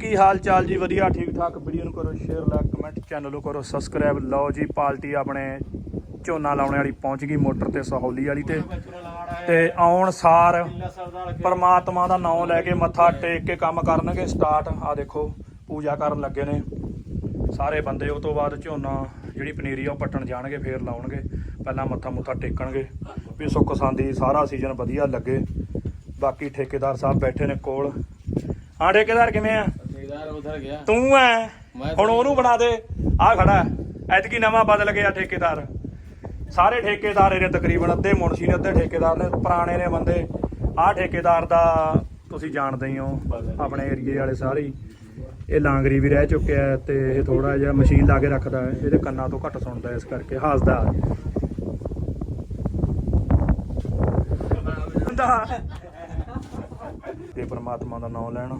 ਕੀ ਹਾਲ ਚਾਲ ਜੀ? ਵਧੀਆ, ਠੀਕ ਠਾਕ। ਵੀਡੀਓ ਨੂੰ ਕਰੋ ਸ਼ੇਅਰ ਲਾਈਕ ਕਮੈਂਟ ਚੈਨਲ ਨੂੰ ਕਰੋ ਸਬਸਕ੍ਰਾਈਬ ਲਓ ਜੀ ਪਾਰਟੀ ਆਪਣੇ ਝੋਨਾ ਲਾਉਣੇ ਵਾਲੀ ਪਹੁੰਚ ਗਈ ਮੋਟਰ ਤੇ, ਸਹੌਲੀ ਵਾਲੀ ਤੇ। ਤੇ ਆਉਣ ਸਾਰ ਪਰਮਾਤਮਾ ਦਾ ਨਾਮ ਲੈ ਕੇ ਮੱਥਾ ਟੇਕ ਕੇ ਕੰਮ ਕਰਨਗੇ ਸਟਾਰਟ ਆ ਦੇਖੋ, ਪੂਜਾ ਕਰਨ ਲੱਗੇ ਨੇ। ਸਾਰੇ ਬੰਦੇ ਉਹ ਤੋਂ ਬਾਅਦ ਝੋਨਾ, ਜਿਹੜੀ ਪਨੀਰੀ ਆ ਉਹ ਪੱਟਣ ਜਾਣਗੇ, ਫੇਰ ਲਾਉਣਗੇ। ਪਹਿਲਾਂ ਮੱਥਾ ਮੁੱਥਾ ਟੇਕਣਗੇ। ਵੀ ਸੁੱਖ ਸਾਂਦੀ, ਸਾਰਾ ਸੀਜ਼ਨ ਵਧੀਆ ਲੱਗੇ। ਬਾਕੀ ਠੇਕੇਦਾਰ ਸਾਹਿਬ ਬੈਠੇ ਨੇ ਕੋਲ। ਹਾਂ, ਠੇਕੇਦਾਰ ਕਿਵੇਂ ਆ? ਤੂੰ ਐ। ਹੁਣ ਉਹਨੂੰ ਬਣਾ ਦੇ। ਆ ਖੜਾ ਐਤਕੀ ਨਵਾਂ ਬਦਲ ਗਿਆ ਠੇਕੇਦਾਰ। ਸਾਰੇ ਠੇਕੇਦਾਰ ਨੇ ਤਕਰੀਬਨ ਅੱਧੇ ਮੁਨਸ਼ੀ ਨੇ ਅੱਧੇ ਠੇਕੇਦਾਰ ਨੇ ਪੁਰਾਣੇ ਨੇ ਬੰਦੇ। ਆ ਠੇਕੇਦਾਰ ਦਾ ਤੁਸੀਂ ਜਾਣਦੇ ਹੀ ਹੋ ਆਪਣੇ ਏਰੀਏ ਵਾਲੇ ਸਾਰੇ ਇਹ ਲਾਂਗਰੀ ਵੀ ਰਹਿ ਚੁੱਕਿਆ ਤੇ ਇਹ ਥੋੜਾ ਜਿਹਾ ਮਸ਼ੀਨ ਲਾ ਕੇ ਰੱਖਦਾ ਇਹਦੇ ਕੰਨਾਂ ਤੋਂ ਘੱਟ ਸੁਣਦਾ ਇਸ ਕਰਕੇ ਹੱਸਦਾ। ਤੇ ਪਰਮਾਤਮਾ ਦਾ ਨਾਮ ਲੈਣਾ।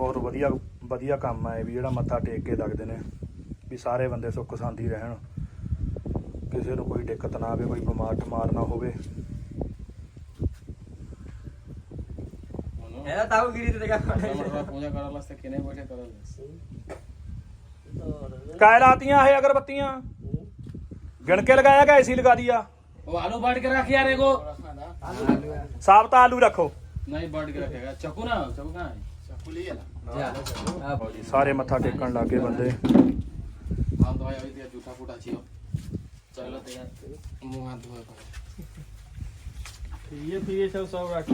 ਬਹੁਤ ਵਧੀਆ ਵਧੀਆ ਕੰਮ ਆ ਇਹ ਵੀ ਜਿਹੜਾ ਮੱਥਾ ਟੇਕ ਕੇ ਲੱਗਦੇ ਨੇ ਵੀ ਸਾਰੇ ਬੰਦੇ ਸੁੱਖ ਸਾਂਦੀ ਰਹਿਣ। ਕਿਸੇ ਨੂੰ ਕੋਈ ਦਿੱਕਤ ਨਾ ਆਵੇ ਕੋਈ ਬਿਮਾਰ ਠਮਾਰ ਨਾ ਹੋਵੇ। ਇਹਦਾ ਤਾਉ ਗਿਰੀ ਤੇ ਪੂਜਾ ਕਰਨ ਵਾਸਤੇ ਕਿਨੇ ਬੈਠੇ ਕਰਨ ਕਾਇ ਲਾਤੀਆਂ ਇਹ ਅਗਰਬੱਤੀਆਂ? ਗਿਣ ਕੇ ਲਗਾਇਆ ਕਿ ਐਸੀ ਲਗਾ ਦਿਆ ਉਹ ਆਲੂ ਬਾੜ ਕੇ ਰੱਖਿਆ ਯਾਰ ਇਹੋ। ਸਾਬਤਾ ਆਲੂ ਰੱਖੋ। ਨਹੀਂ ਬਾੜ ਕੇ ਰੱਖੇਗਾ ਚੱਕੂ ਨਾ ਚੱਕੂ ਕਾ है चक्कू लिए ना ਜੀ ਸਾਰੇ ਮੱਥਾ ਟੇਕਣ ਲੱਗੇ ਬੰਦੇ हाथ धोया अभी दिया जूठा फूटा छियो चलो ते मुंह हाथ धोए पर ये फिर सब सब रख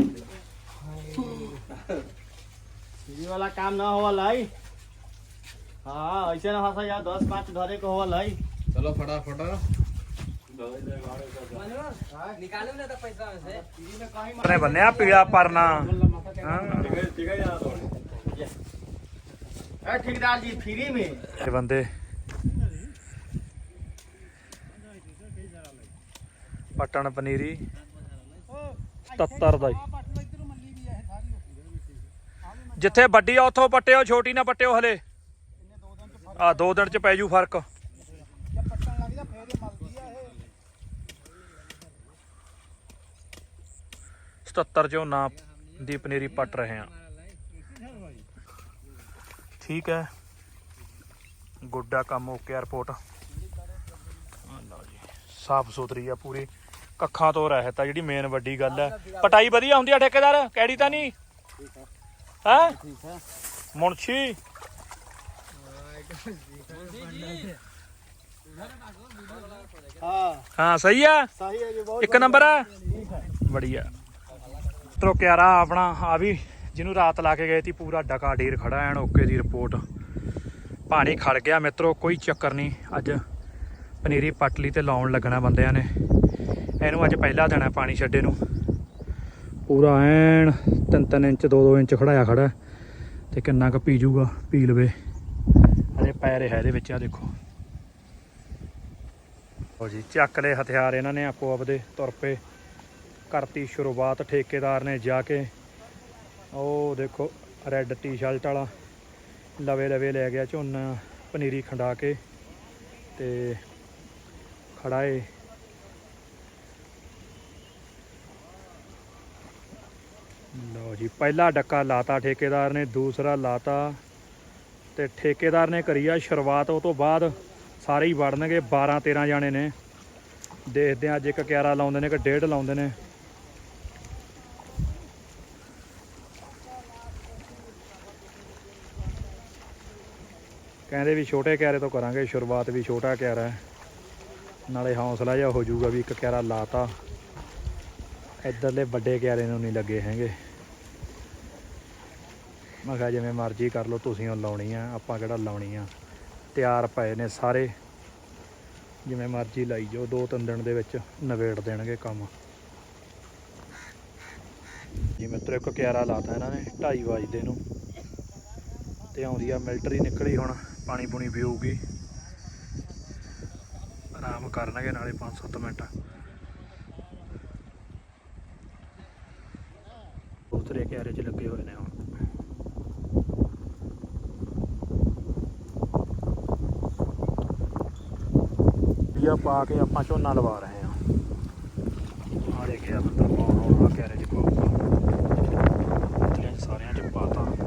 ये वाला काम ना होवल है हाँ ऐसे ना हंसा यार दस पाँच धरे को होवल है चलो फटाफट निकालो ना तो पैसा में से ਆਪਣੇ ਬੰਨਿਆ ਪੀਲਾ ਪਰਨਾ ਹਾਂ अरे ठेकेदार जी फ्री में ਇਹ ਬੰਦੇ ਪਟਣ ਪਨੀਰੀ 77 ਦਾ ਹੀ ਜਿੱਥੇ ਵੱਡੀ ਆ ਉੱਥੋਂ ਪੱਟਿਓ ਛੋਟੀ ਨਾ ਪੱਟਿਓ ਹਲੇ ਆ ਦੋ ਦਿਨ ਚ ਪੈ ਜੂ ਫਰਕ ਸਤੱਤਰ ਝੋਨਾ ਦੀ ਪਨੀਰੀ ਪੱਟ ਰਹੇ ਆ ਠੀਕ ਹੈ। ਗੁੱਡਾ ਕੰਮ ਓਕੇ ਆ ਰਿਪੋਰਟ। ਸਾਫ਼ ਸੁਥਰੀ ਆ ਪੂਰੀ। ਕੱਖਾਂ ਤੋਂ ਰਹਿਤ ਆ ਜਿਹੜੀ ਮੇਨ ਵੱਡੀ ਗੱਲ ਹੈ। ਪਟਾਈ ਵਧੀਆ ਹੁੰਦੀ ਆ ਠੇਕੇਦਾਰ? ਕਿਹੜੀ ਤਾਂ ਨਹੀਂ? ਹੈ? ਮੁਨਸ਼ੀ? ਹਾਂ ਹਾਂ ਸਹੀ ਆ? ਸਹੀ ਆ ਜੀ ਬਹੁਤ ਇੱਕ ਨੰਬਰ ਆ? ਬੜੀਆ ਤਰੋ ਕਿਆਰਾ ਆਪਣਾ ਆ ਵੀ। ਜਿਹਨੂੰ ਰਾਤ ਲਾ ਕੇ ਗਏ ਸੀ, ਪੂਰਾ ਡਕਾ ਢੇਰ ਖੜਾ ਐਨ, ਓਕੇ ਦੀ ਰਿਪੋਰਟ। ਪਾਣੀ ਖੜ ਗਿਆ ਮਿੱਤਰੋ, ਕੋਈ ਚੱਕਰ ਨਹੀਂ। ਅੱਜ ਪਨੀਰੀ ਪੱਟ ਤੇ ਲਾਉਣ ਲੱਗਣਾ ਬੰਦਿਆਂ ਨੇ। ਇਹਨੂੰ ਅੱਜ ਪਹਿਲਾ ਦੇਣਾ ਪਾਣੀ ਛੱਡੇ ਨੂੰ। ਪੂਰਾ ਐਨ 3-3 ਇੰਚ 2-2 ਇੰਚ ਖੜਾਇਆ ਖੜਾ ਤੇ ਕਿੰਨਾ ਕੁ ਪੀ ਜੂਗਾ, ਪੀ ਲਵੇ। ਅਜੇ ਪੈ ਰਿਹਾ ਇਹਦੇ ਵਿੱਚ ਆ ਦੇਖੋ। ਲਓ ਜੀ, ਚੱਕ ਲਏ ਹਥਿਆਰ ਇਹਨਾਂ ਨੇ ਆਪੋ ਆਪਦੇ ਤੁਰ ਪਏ। ਕਰਤੀ ਸ਼ੁਰੂਆਤ ਠੇਕੇਦਾਰ ਨੇ ਜਾ ਕੇ। ਉਹ ਦੇਖੋ ਰੈੱਡ ਟੀ-ਸ਼ਰਟ ਵਾਲਾ। ਲਵੇ ਲਵੇ ਲੈ ਗਿਆ ਝੋਨਾ, ਪਨੀਰੀ ਖੰਡਾ ਕੇ ਤੇ ਖੜਾਏ ਲਓ ਜੀ, ਪਹਿਲਾ ਡੱਕਾ ਲਾਤਾ ਠੇਕੇਦਾਰ ਨੇ, ਦੂਸਰਾ ਲਾਤਾ ਤੇ ਠੇਕੇਦਾਰ ਨੇ ਕਰੀ ਆ ਸ਼ੁਰੂਆਤ, ਉਹ ਤੋਂ ਬਾਅਦ ਸਾਰੇ ਹੀ ਵੜਨਗੇ 12 13 ਜਾਣੇ ਨੇ। ਦੇਖਦੇ ਆ ਅੱਜ ਇੱਕ 11 ਲਾਉਂਦੇ ਨੇ ਕਿ ਡੇਢ ਲਾਉਂਦੇ ਨੇ। ਕਹਿੰਦੇ ਵੀ ਛੋਟੇ ਕਿਆਰੇ ਤੋਂ ਕਰਾਂਗੇ, ਸ਼ੁਰੂਆਤ ਵੀ ਛੋਟਾ ਕਿਆਰਾ ਨਾਲੇ ਹੌਸਲਾ ਜਿਹਾ ਹੋ ਜਾਊਗਾ ਵੀ ਇੱਕ ਕਿਆਰਾ ਲਾਤਾ। ਇੱਧਰਲੇ ਵੱਡੇ ਕਿਆਰੇ ਨੂੰ ਨਹੀਂ ਲੱਗੇ ਹੈਗੇ। ਮੈਂ ਕਿਹਾ ਜਿਵੇਂ ਮਰਜ਼ੀ ਕਰ ਲਓ, ਤੁਸੀਂ ਉਹ ਲਾਉਣੀ ਆ, ਆਪਾਂ ਕਿਹੜਾ ਲਾਉਣੀ ਆ। ਤਿਆਰ ਪਏ ਨੇ ਸਾਰੇ। ਜਿਵੇਂ ਮਰਜ਼ੀ ਲਾਈ ਜਾਓ, ਦੋ ਤਿੰਨ ਦਿਨ ਦੇ ਵਿੱਚ ਨਵੇੜ ਦੇਣਗੇ ਕੰਮ। ਜੀ ਮਿੱਤਰੋ, ਇੱਕ ਕਿਆਰਾ ਲਾਤਾ ਇਹਨਾਂ ਨੇ 2:30 ਵਜੇ ਨੂੰ। ਤੇ ਆਉਂਦੀ ਆ ਮਿਲਟਰੀ ਨਿਕਲੀ ਹੁਣ। ਪਾਣੀ ਪੂਣੀ ਪੀਊਗੀ। ਆਰਾਮ ਕਰਨਗੇ ਨਾਲੇ 5-7 ਮਿੰਟ। ਦੂਸਰੇ ਕਿਆਰੇ 'ਚ ਲੱਗੇ ਹੋਏ ਨੇ ਹੁਣ। ਬੀਆ ਪਾ ਕੇ ਆਪਾਂ ਝੋਨਾ ਲਵਾ ਰਹੇ ਹਾਂ। ਆ ਦੇਖਿਆ ਬੰਦਾ ਪਾਉਣ ਆਉਣਾ ਕਿਆਰੇ 'ਚ ਪਾਊਗਾ। ਸਾਰਿਆਂ 'ਚ ਪਾਤਾ।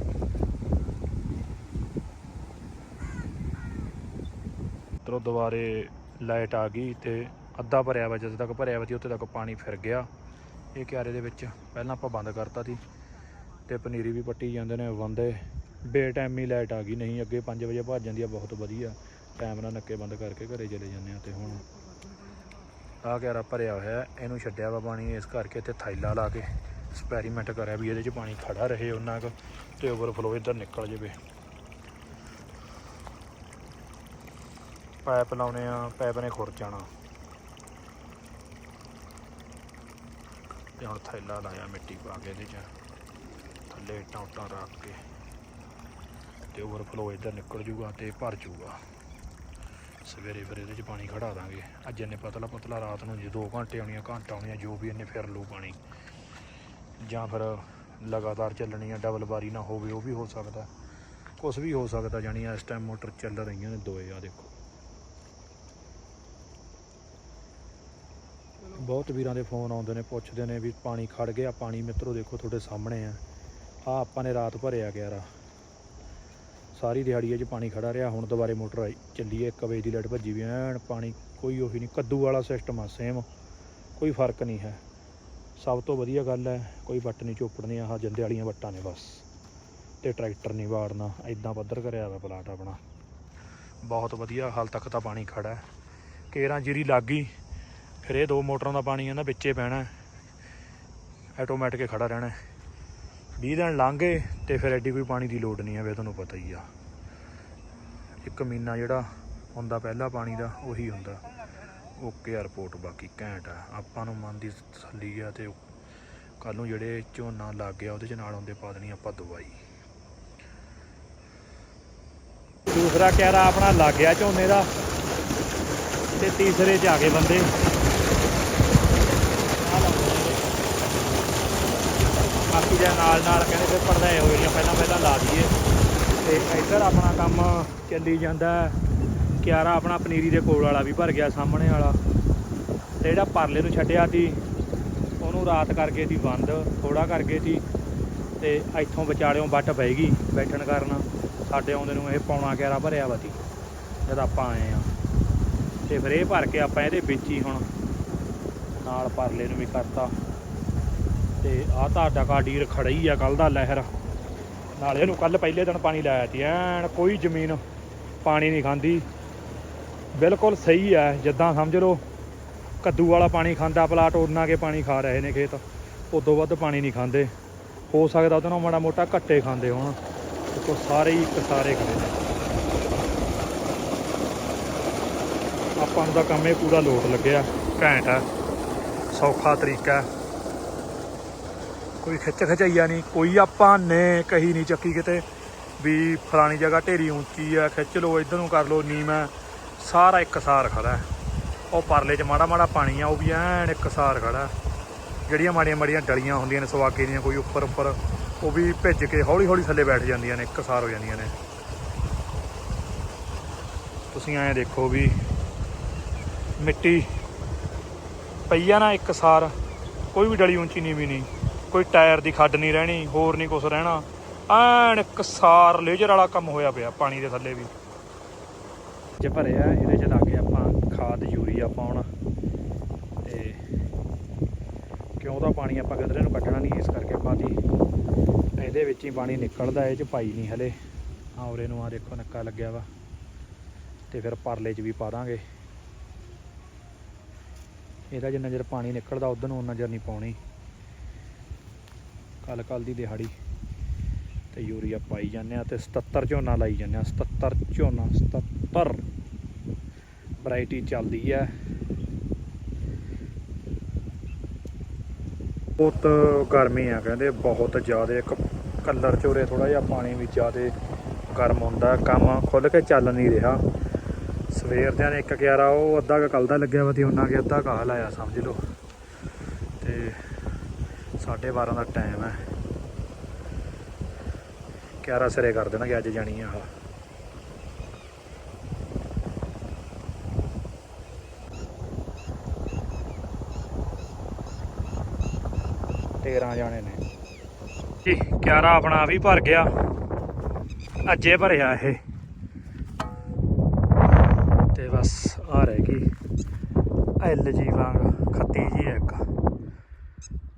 ਮਿੱਤਰੋ ਦੁਬਾਰੇ ਲਾਈਟ ਆ ਗਈ ਤੇ ਅੱਧਾ ਭਰਿਆ ਵਾ, ਜਦੋਂ ਤੱਕ ਭਰਿਆ ਵਾ ਸੀ ਉੱਥੇ ਤੱਕ ਪਾਣੀ ਫਿਰ ਗਿਆ। ਇਹ ਕਿਆਰੇ ਦੇ ਵਿੱਚ ਪਹਿਲਾਂ ਆਪਾਂ ਬੰਦ ਕਰਤਾ ਸੀ ਤੇ ਪਨੀਰੀ ਵੀ ਪੱਟੀ ਜਾਂਦੇ ਨੇ, ਬੰਦੇ। ਬੇ ਲਾਈਟ ਆ ਗਈ, ਨਹੀਂ ਅੱਗੇ 5 ਵਜੇ ਭੱਜ ਜਾਂਦੀ ਆ, ਬਹੁਤ ਵਧੀਆ। ਟਾਈਮ ਨਾਲ ਨੱਕੇ ਬੰਦ ਕਰਕੇ ਘਰੇ ਚਲੇ ਜਾਂਦੇ ਆ ਤੇ ਹੁਣ ਆ ਕਿਆਰਾ ਭਰਿਆ ਹੋਇਆ, ਇਹਨੂੰ ਛੱਡਿਆ ਵਾ ਪਾਣੀ, ਇਸ ਕਰਕੇ ਇੱਥੇ ਥੈਲਾ ਲਾ ਕੇ ਐਕਸਪੈਰੀਮੈਂਟ ਕਰਿਆ ਵੀ ਇਹਦੇ 'ਚ ਪਾਣੀ ਖੜਾ ਰਹੇ ਉਹਨਾਂ ਕੁ ਤੇ ਓਵਰਫਲੋ ਇੱਧਰ ਨਿਕਲ ਜਾਵੇ। ਪਾਈਪ ਲਾਉਣੇ ਆ, ਪਾਈਪ ਨੇ ਖੁਰ ਜਾਣਾ। ਤੇ ਹੁਣ ਥੈਲਾ ਲਾਇਆ ਮਿੱਟੀ ਪਾ ਕੇ ਇਹਦੇ 'ਚ। ਥੱਲੇ ਇੱਟਾਂ ਉੱਟਾਂ ਰੱਖ ਕੇ। ਤੇ ਓਵਰਫਲੋ ਇੱਧਰ ਨਿਕਲ ਜੂਗਾ ਤੇ ਭਰ ਜੂਗਾ। ਸਵੇਰੇ ਫਿਰ ਇਹਦੇ 'ਚ ਪਾਣੀ ਖੜਾ ਦਾਂਗੇ। ਅੱਜ ਇਹਨੇ ਪਤਲਾ ਪਤਲਾ ਰਾਤ ਨੂੰ ਜੇ 2 ਘੰਟੇ ਆਉਣੀਆਂ, ਘੰਟਾ ਆਉਣੀਆਂ, ਜੋ ਵੀ ਇਹਨੇ ਫਿਰ ਲੂ ਪਾਣੀ। ਜਾਂ ਫਿਰ ਲਗਾਤਾਰ ਚੱਲਣੀ ਆ ਡਬਲ ਬਾਰੀ ਨਾ ਹੋਵੇ, ਉਹ ਵੀ ਹੋ ਸਕਦਾ। ਕੁਝ ਵੀ ਹੋ ਸਕਦਾ, ਜਾਣੀ ਇਸ ਟਾਈਮ ਮੋਟਰ ਚੱਲ ਰਹੀਆਂ ਨੇ ਦੋਏ ਆ ਦੇਖੋ। ਬਹੁਤ ਵੀਰਾਂ ਦੇ ਫੋਨ ਆਉਂਦੇ ਨੇ, ਪੁੱਛਦੇ ਨੇ ਵੀ ਪਾਣੀ ਖੜ ਗਿਆ, ਪਾਣੀ ਮਿੱਤਰੋ ਦੇਖੋ ਤੁਹਾਡੇ ਸਾਹਮਣੇ ਆ। ਆ ਆਪਾਂ ਨੇ ਰਾਤ ਭਰਿਆ ਗਿਆ ਰਾ। ਸਾਰੀ ਦਿਹਾੜੀ ਇਹ 'ਚ ਪਾਣੀ ਖੜਾ ਰਿਹਾ, ਹੁਣ ਦੁਬਾਰੇ ਮੋਟਰ ਆਈ ਚੱਲੀ ਹੈ 1 ਵਜੇ ਦੀ ਲਾਈਟ ਭੱਜੀ ਵੀ, ਐਨ ਪਾਣੀ ਕੋਈ ਉਹੀ ਨਹੀਂ, ਕੱਦੂ ਵਾਲਾ ਸਿਸਟਮ ਆ ਸੇਮ ਕੋਈ ਫ਼ਰਕ ਨਹੀਂ ਹੈ। ਸਭ ਤੋਂ ਵਧੀਆ ਗੱਲ ਹੈ, ਕੋਈ ਵੱਟ ਨਹੀਂ ਚੋਪੜਨੀ, ਆਹ ਜੰਦੇ ਵਾਲੀਆਂ ਵੱਟਾਂ ਨੇ ਬਸ। ਤੇ ਟਰੈਕਟਰ ਨਹੀਂ ਵਾੜਨਾ ਐਦਾਂ ਪੱਧਰ ਕਰਿਆ ਵਾ ਪਲਾਟ ਆਪਣਾ। ਬਹੁਤ ਵਧੀਆ, ਹਾਲ ਤੱਕ ਤਾਂ ਪਾਣੀ ਖੜਾ ਹੈ। ਕੇਰਾਂ ਜੀਰੀ ਲੱਗ ਗਈ ਫਿਰ ਇਹ ਦੋ ਮੋਟਰਾਂ ਦਾ ਪਾਣੀ ਇਹਨਾਂ ਵਿੱਚੇ ਪੈਣਾ ਆਟੋਮੈਟਿਕ ਖੜਾ ਰਹਿਣਾ ਹੈ। 20 ਦਿਨ ਗਏ ਤੇ ਫਿਰ ਐਡੀ ਕੋਈ ਪਾਣੀ ਦੀ ਲੋੜ ਨਹੀਂ ਹੈ ਵੇ ਤੁਹਾਨੂੰ ਪਤਾ ਹੀ ਆ। ਇੱਕ ਮਹੀਨਾ ਜਿਹੜਾ ਹੁੰਦਾ ਪਹਿਲਾ ਪਾਣੀ ਦਾ ਉਹੀ ਹੁੰਦਾ। ਓਕੇ ਆ ਰਿਪੋਰਟ ਬਾਕੀ ਘੈਂਟ ਆ। ਆਪਾਂ ਨੂੰ ਮਨ ਦੀ ਤਸੱਲੀ ਆ ਤੇ ਕੱਲ ਨੂੰ ਜਿਹੜੇ ਝੋਨਾ ਲੱਗ ਗਿਆ ਉਹਦੇ ਚ ਨਾਲ ਹੁੰਦੇ ਪਾ ਦੇਣੀ ਆਪਾਂ ਦਵਾਈ। ਦੂਸਰਾ ਕਹਿਰਾ ਆਪਣਾ ਲੱਗ ਗਿਆ ਝੋਨੇ ਦਾ ਤੇ ਤੀਸਰੇ ਚ ਆ ਗਏ ਬੰਦੇ। ਬਾਕੀ ਦੇ ਨਾਲ ਨਾਲ ਕਹਿੰਦੇ ਫਿਰ ਪਰਦਾਏ ਹੋਏ ਜਾਂ ਪਹਿਲਾਂ ਪਹਿਲਾਂ ਲਾ ਦਈਏ। ਤੇ ਇੱਧਰ ਆਪਣਾ ਕੰਮ ਚੱਲੀ ਜਾਂਦਾ ਕਿਆਰਾ ਆਪਣਾ ਪਨੀਰੀ ਦੇ ਕੋਲ ਵਾਲਾ ਵੀ ਭਰ ਗਿਆ ਸਾਹਮਣੇ ਵਾਲਾ। ਤੇ ਜਿਹੜਾ ਪਰਲੇ ਨੂੰ ਛੱਡਿਆ ਸੀ, ਉਹਨੂੰ ਰਾਤ ਕਰਕੇ ਦੀ ਬੰਦ ਥੋੜਾ ਕਰਕੇ ਸੀ ਤੇ ਇੱਥੋਂ ਵਿਚਾਲਿਓਂ ਵੱਟ ਪੈ ਗਈ ਬੈਠਣ ਕਾਰਨ। ਸਾਡੇ ਆਉਂਦੇ ਨੂੰ ਇਹ ਪੌਣਾ ਕਿਆਰਾ ਭਰਿਆ ਵਾ ਸੀ ਜਦ ਆਪਾਂ ਆਏ ਆ ਤੇ ਫਿਰ ਇਹ ਭਰ ਕੇ ਆਪਾਂ ਇਹਦੇ ਵਿੱਚ ਹੀ ਹੁਣ ਨਾਲ ਪਰਲੇ ਨੂੰ ਵੀ ਕਰਤਾ। ਤੇ ਆਹ ਤੁਹਾਡਾ ਕਾਡੀਰ ਖੜਾ ਹੀ ਆ ਕੱਲ ਦਾ ਲਹਿਰ। ਨਾਲੇ ਇਹਨੂੰ ਕੱਲ ਪਹਿਲੇ ਦਿਨ ਪਾਣੀ ਲਾਇਆ ਸੀ। ਐਨ ਕੋਈ ਜ਼ਮੀਨ ਪਾਣੀ ਨਹੀਂ ਖਾਂਦੀ। ਬਿਲਕੁਲ ਸਹੀ ਹੈ ਜਿੱਦਾਂ ਸਮਝ ਲਓ, ਕੱਦੂ ਵਾਲਾ ਪਾਣੀ ਖਾਂਦਾ, ਪਲਾਟ ਉਹਨਾਂ ਕੇ ਪਾਣੀ ਖਾ ਰਹੇ ਨੇ ਖੇਤ। ਉਦੋਂ ਵੱਧ ਪਾਣੀ ਨਹੀਂ ਖਾਂਦੇ। ਹੋ ਸਕਦਾ ਉਹਦੇ ਨਾਲ ਮਾੜਾ ਮੋਟਾ ਘੱਟੇ ਖਾਂਦੇ ਹੋਣ। ਦੇਖੋ, ਸਾਰੇ ਹੀ ਇੱਕ ਸਾਰੇ ਖੜੇ ਆਪਾਂ ਨੂੰ ਤਾਂ ਕੰਮ ਇਹ ਪੂਰਾ ਲੋਟ ਲੱਗਿਆ। ਘੈਂਟ ਹੈ ਸੌਖਾ ਤਰੀਕਾ ਕੋਈ ਖਿੱਚ ਖਚਈਆ ਨਹੀਂ, ਕੋਈ ਆਪਾਂ ਨੇ ਕਹੀ ਨਹੀਂ ਚੱਕੀ ਕਿਤੇ ਵੀ ਫਲਾਣੀ ਜਗ੍ਹਾ ਢੇਰੀ ਉੱਚੀ ਆ, ਖਿੱਚ ਲਓ, ਇੱਧਰ ਨੂੰ ਕਰ ਲਓ, ਨੀਮ ਹੈ। ਸਾਰਾ ਇੱਕਸਾਰ ਖੜਾ ਹੈ। ਉਹ ਪਰਲੇ 'ਚ ਮਾੜਾ ਮਾੜਾ ਪਾਣੀ ਆ, ਉਹ ਵੀ ਐਨ ਇੱਕਸਾਰ ਖੜਾ ਹੈ। ਜਿਹੜੀਆਂ ਮਾੜੀਆਂ ਮਾੜੀਆਂ ਡਲੀਆਂ ਹੁੰਦੀਆਂ ਨੇ ਸਵਾਗੇ ਦੀਆਂ, ਕੋਈ ਉੱਪਰ ਉੱਪਰ, ਉਹ ਵੀ ਭਿੱਜ ਕੇ ਹੌਲੀ ਹੌਲੀ ਥੱਲੇ ਬੈਠ ਜਾਂਦੀਆਂ ਨੇ ਇੱਕਸਾਰ ਹੋ ਜਾਂਦੀਆਂ ਨੇ। ਤੁਸੀਂ ਐਂ ਦੇਖੋ ਵੀ ਮਿੱਟੀ ਪਈ ਆ ਨਾ ਇੱਕ ਸਾਰ, ਕੋਈ ਵੀ ਡਲੀ ਉੱਚੀ ਨਹੀਂ ਵੀ ਨਹੀਂ, ਕੋਈ ਟਾਇਰ ਦੀ ਖੱਡ ਨਹੀਂ ਰਹਿਣੀ, ਹੋਰ ਨਹੀਂ ਕੁਝ ਰਹਿਣਾ। ਐਨ ਇੱਕ ਸਾਰ ਲੇਜਰ ਵਾਲਾ ਕੰਮ ਹੋਇਆ ਪਿਆ ਪਾਣੀ ਦੇ ਥੱਲੇ ਵੀ। ਚ ਭਰਿਆ ਇਹਦੇ ਚ ਲੱਗੇ ਆਪਾਂ ਖਾਦ, ਯੂਰੀਆ ਪਾਉਣ। ਤੇ ਕਿਉਂ ਦਾ ਪਾਣੀ ਆਪਾਂ ਗਦਰੇ ਨੂੰ ਕੱਢਣਾ ਨਹੀਂ, ਇਸ ਕਰਕੇ ਆਪਾਂ ਦੀ ਇਹਦੇ ਵਿੱਚ ਹੀ ਪਾਣੀ ਨਿਕਲਦਾ, ਇਹ ਚ ਪਾਈ ਨਹੀਂ ਹਲੇ। ਆ ਨੂੰ ਆ ਦੇਖੋ, ਨੱਕਾ ਲੱਗਿਆ ਵਾ। ਤੇ ਫਿਰ ਪਰਲੇ ਚ ਵੀ ਪਾ ਦਾਂਗੇ। ਇਹਦਾ ਜਿੰਨਾ ਚਿਰ ਪਾਣੀ ਨਿਕਲਦਾ, ਉਧਰ ਨੂੰ ਉਹਨਾਂ ਚਿਰ ਨਹੀਂ ਪਾਉਣੀ। ਕੱਲ ਕੱਲ ਦੀ ਦਿਹਾੜੀ ਤੇ ਯੂਰੀਆ ਪਾਈ ਜਾਂਦੇ ਆ ਤੇ 77 ਝੋਨਾ ਲਾਈ ਜਾਂਦੇ ਆ 77 ਝੋਨਾ 77 ਵੈਰਾਈਟੀ ਚੱਲਦੀ ਹੈ ਬਹੁਤ ਗਰਮੀ ਆ, ਕਹਿੰਦੇ ਬਹੁਤ ਜ਼ਿਆਦਾ, ਇੱਕ ਕਲਰ ਚੋਰੇ ਥੋੜਾ ਜਿਹਾ ਪਾਣੀ ਵੀ ਜ਼ਿਆਦਾ ਗਰਮ ਹੁੰਦਾ, ਕੰਮ ਖੁੱਲ ਕੇ ਚੱਲ ਨਹੀਂ ਰਿਹਾ। ਸਵੇਰ ਦੇ ਨੇ ਇੱਕ ਗਿਆਰਾ ਉਹ ਅੱਧਾ ਕੱਲ ਦਾ ਲੱਗਿਆ ਵਾ ਤੇ ਉਹਨਾਂ ਕੇ ਅੱਧਾ ਕਾਹ ਲਾਇਆ ਸਮਝ ਲਓ। ਤੇ 12:30 ਦਾ ਟਾਈਮ ਹੈ। 11 ਸਿਰੇ ਕਰ ਦੇਣਗੇ, ਅੱਜ ਜਾਣੀ ਆ ਆਹ। ਤੇਰਾਂ ਜਾਣੇ ਨੇ। ਜੀ 11 ਆਪਣਾ ਵੀ ਭਰ ਗਿਆ। ਅੱਜੇ ਭਰਿਆ ਇਹ ਤੇ ਬਸ ਆ ਰਹਿ ਗਈ ਐਲ ਜੀ ਵਾਂਗ ਖੱਤੀ ਜੀ ਹੈ ਇੱਕ।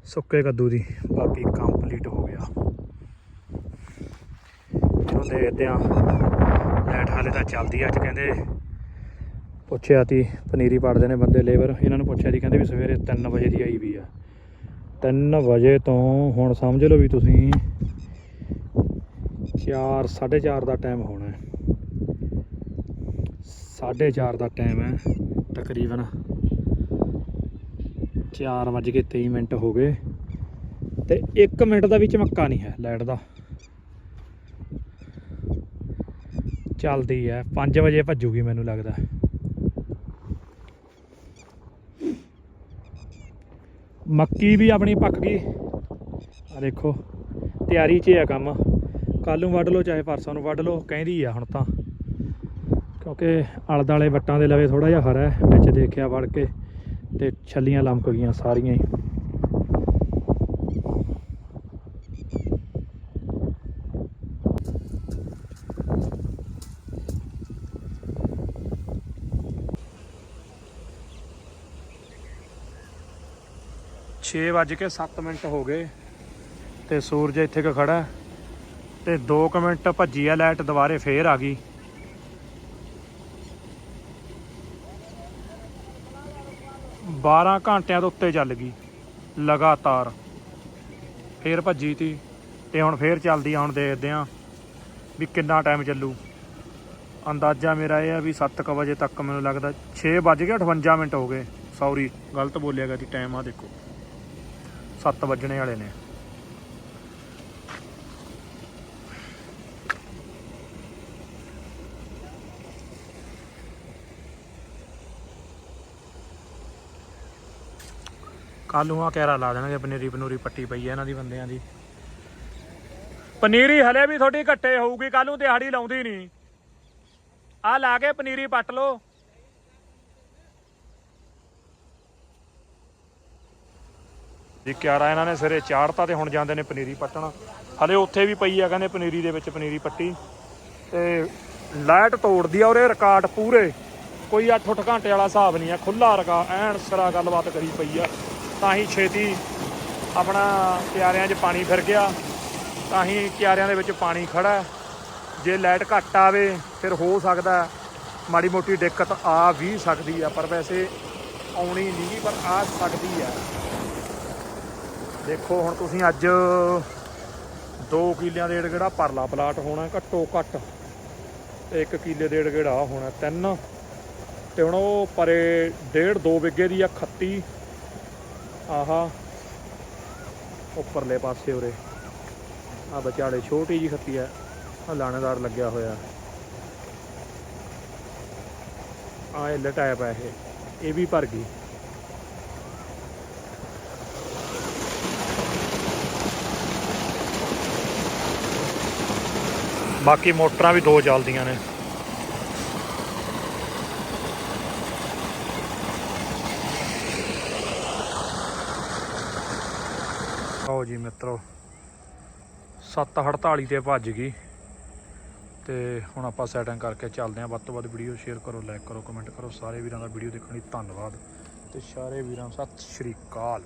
ਸੁੱਕੇ ਕੱਦੂ ਦੀ ਬਾਕੀ ਕੰਪਲੀਟ ਹੋ ਗਿਆ। ਇਹਨੂੰ ਦੇਖਦੇ ਆ ਲਾਈਟ ਹਾਲੇ ਤਾਂ ਚੱਲਦੀ ਆ, ਅੱਜ ਕਹਿੰਦੇ ਪੁੱਛਿਆ ਤੀ, ਪਨੀਰੀ ਪਾੜਦੇ ਨੇ ਬੰਦੇ ਲੇਬਰ। ਇਹਨਾਂ ਨੂੰ ਪੁੱਛਿਆ ਸੀ ਕਹਿੰਦੇ ਵੀ ਸਵੇਰੇ 3 ਵਜੇ ਦੀ ਆਈ ਵੀ ਆ। 3 ਵਜੇ ਤੋਂ ਹੁਣ ਸਮਝ ਲਓ ਵੀ ਤੁਸੀਂ 4 4:30 ਦਾ ਟਾਈਮ ਹੋਣਾ ਹੈ। 4:30 ਦਾ ਟਾਈਮ ਹੈ, ਤਕਰੀਬਨ। 4:23 ਮਿੰਟ ਹੋ ਗਏ ਤੇ 1 ਮਿੰਟ ਦਾ ਵੀ ਚਮੱਕਾ ਨਹੀਂ ਹੈ ਲਾਈਟ ਦਾ। ਚੱਲਦੀ ਹੈ 5 ਵਜੇ ਭੱਜੂਗੀ ਮੈਨੂੰ ਲੱਗਦਾ। ਮੱਕੀ ਵੀ ਆਪਣੀ ਪੱਕ ਗਈ। ਆ ਦੇਖੋ, ਤਿਆਰੀ 'ਚ ਆ ਕੰਮ। ਕੱਲ ਨੂੰ ਵੱਢ ਲਓ, ਚਾਹੇ ਪਰਸੋਂ ਨੂੰ ਵੱਢ ਲਓ, ਕਹਿੰਦੀ ਆ ਹੁਣ ਤਾਂ। ਕਿਉਂਕਿ ਆਲੇ ਦੁਆਲੇ ਵੱਟਾਂ ਦੇ ਲਵੇ ਥੋੜਾ ਜਿਹਾ ਹਰਾ ਹੈ, ਵਿੱਚ ਦੇਖਿਆ ਵੜ ਕੇ। ਤੇ ਛੱਲੀਆਂ ਲਮਕ ਗਈਆਂ ਸਾਰੀਆਂ ਹੀ। ਛੇ ਵੱਜ ਕੇ 7 ਮਿੰਟ ਹੋ ਗਏ ਤੇ ਸੂਰਜ ਇੱਥੇ ਕ ਖੜਾ ਹੈ ਤੇ 2 ਮਿੰਟ ਭੱਜੀ ਆ ਲਾਈਟ ਦੁਬਾਰੇ ਫੇਰ ਆ ਗਈ। ਬਾਰਾਂ ਘੰਟਿਆਂ ਤੋਂ ਉੱਤੇ ਚੱਲ ਗਈ, ਲਗਾਤਾਰ। ਫੇਰ ਭੱਜੀ ਤੀ ਤੇ ਹੁਣ ਫੇਰ ਚੱਲਦੀ ਆ, ਹੁਣ ਦੇਖਦੇ ਆ ਵੀ ਕਿੰਨਾ ਟਾਈਮ ਚੱਲੂ। ਅੰਦਾਜ਼ਾ ਮੇਰਾ ਇਹ ਆ ਵੀ 7:00 ਵਜੇ ਤੱਕ ਮੈਨੂੰ ਲੱਗਦਾ 6 ਵੱਜ ਕੇ 58 ਮਿੰਟ ਹੋ ਗਏ। ਸੌਰੀ ਗਲਤ ਬੋਲਿਆ ਗਿਆ ਸੀ ਟਾਈਮ ਆ ਦੇਖੋ। 7 ਵੱਜਣੇ ਵਾਲੇ ਨੇ। ਕੱਲ ਨੂੰ ਆ ਕੈਰਾ ਲਾ ਦੇਣਗੇ, ਪਨੀਰੀ ਪਨੂਰੀ ਪੱਟੀ ਪਈ ਹੈ ਇਹਨਾਂ ਦੀ ਬੰਦਿਆਂ ਦੀ। ਪਨੀਰੀ ਹਲੇ ਵੀ ਤੁਹਾਡੀ ਘੱਟੇ ਹੋਊਗੀ ਕੱਲ ਨੂੰ ਦਿਹਾੜੀ ਲਾਉਂਦੀ ਨਹੀਂ ਆ ਲਾ ਕੇ ਪਨੀਰੀ ਪੱਟ ਲਓ। ਜੀ ਕਿਆਰਾ ਇਹਨਾਂ ਨੇ ਸਿਰੇ ਚਾੜਤਾ ਤੇ ਹੁਣ ਜਾਂਦੇ ਨੇ ਪਨੀਰੀ ਪੱਟਣ। ਹਲੇ ਉੱਥੇ ਵੀ ਪਈ ਆ, ਕਹਿੰਦੇ ਪਨੀਰੀ ਦੇ ਵਿੱਚ ਪਨੀਰੀ ਪੱਟੀ। ਤੇ ਲਾਈਟ ਤੋੜਦੀ ਆ ਔਰ ਇਹ ਰਿਕਾਰਡ ਪੂਰੇ। ਕੋਈ 8-8 ਘੰਟੇ ਵਾਲਾ ਹਿਸਾਬ ਨਹੀਂ ਆ ਖੁੱਲਾ ਰਕਾ ਐਨ ਸਿਰਾ ਗੱਲਬਾਤ ਕਰੀ ਪਈ ਆ। ਤਾਂ ਹੀ ਛੇਤੀ ਆਪਣਾ ਕਿਆਰਿਆਂ 'ਚ ਪਾਣੀ ਫਿਰ ਗਿਆ। ਤਾਂ ਹੀ ਕਿਆਰਿਆਂ ਦੇ ਵਿੱਚ ਪਾਣੀ ਖੜਾ ਜੇ ਲਾਈਟ ਘੱਟ ਆਵੇ, ਫਿਰ ਹੋ ਸਕਦਾ ਮਾੜੀ ਮੋਟੀ ਦਿੱਕਤ ਆ ਵੀ ਸਕਦੀ ਆ, ਪਰ ਵੈਸੇ ਆਉਣੀ ਨਹੀਂ ਪਰ ਆ ਸਕਦੀ ਆ। ਦੇਖੋ, ਹੁਣ ਤੁਸੀਂ ਅੱਜ 2 ਕਿੱਲਿਆਂ ਦੇ ਏੜ ਗੇੜਾ ਪਰਲਾ ਪਲਾਟ ਹੋਣਾ, ਘੱਟੋ ਘੱਟ ਇੱਕ ਕਿੱਲੇ ਦੇ ਏੜ ਗੇੜਾ ਹੋਣਾ, ਤਿੰਨ। ਤੇ ਹੁਣ ਉਹ ਪਰੇ ਡੇਢ 2 ਵਿਗੇ ਦੀ ਆ ਖੱਤੀ। ਆਹਾ। ਉੱਪਰਲੇ ਪਾਸੇ ਉਰੇ। ਆ ਵਿਚਾਲੇ ਛੋਟੀ ਜੀ ਖੱਤੀ ਹੈ। ਆ ਲਾਣੇਦਾਰ ਲੱਗਿਆ ਹੋਇਆ। ਆ ਇਹ ਲਟਾਇਆ ਇਹ। ਇਹ ਵੀ ਭਰ ਗਈ। ਬਾਕੀ ਮੋਟਰਾਂ ਵੀ ਦੋ ਚੱਲਦੀਆਂ ਨੇ। ਆਓ ਜੀ ਮਿੱਤਰੋ 748 ਤੇ ਭੱਜ ਗਈ। ਤੇ ਹੁਣ ਆਪਾਂ ਸੈਟਿੰਗ ਕਰਕੇ ਚੱਲਦੇ ਆਂ ਵੱਧ ਤੋਂ ਵੱਧ ਵੀਡੀਓ ਸ਼ੇਅਰ ਕਰੋ ਲਾਈਕ ਕਰੋ ਕਮੈਂਟ ਕਰੋ। ਸਾਰੇ ਵੀਰਾਂ ਦਾ ਵੀਡੀਓ ਦੇਖਣ ਲਈ ਧੰਨਵਾਦ। ਤੇ ਸਾਰੇ ਵੀਰਾਂ ਨੂੰ ਸਤਿ ਸ਼੍ਰੀ ਅਕਾਲ।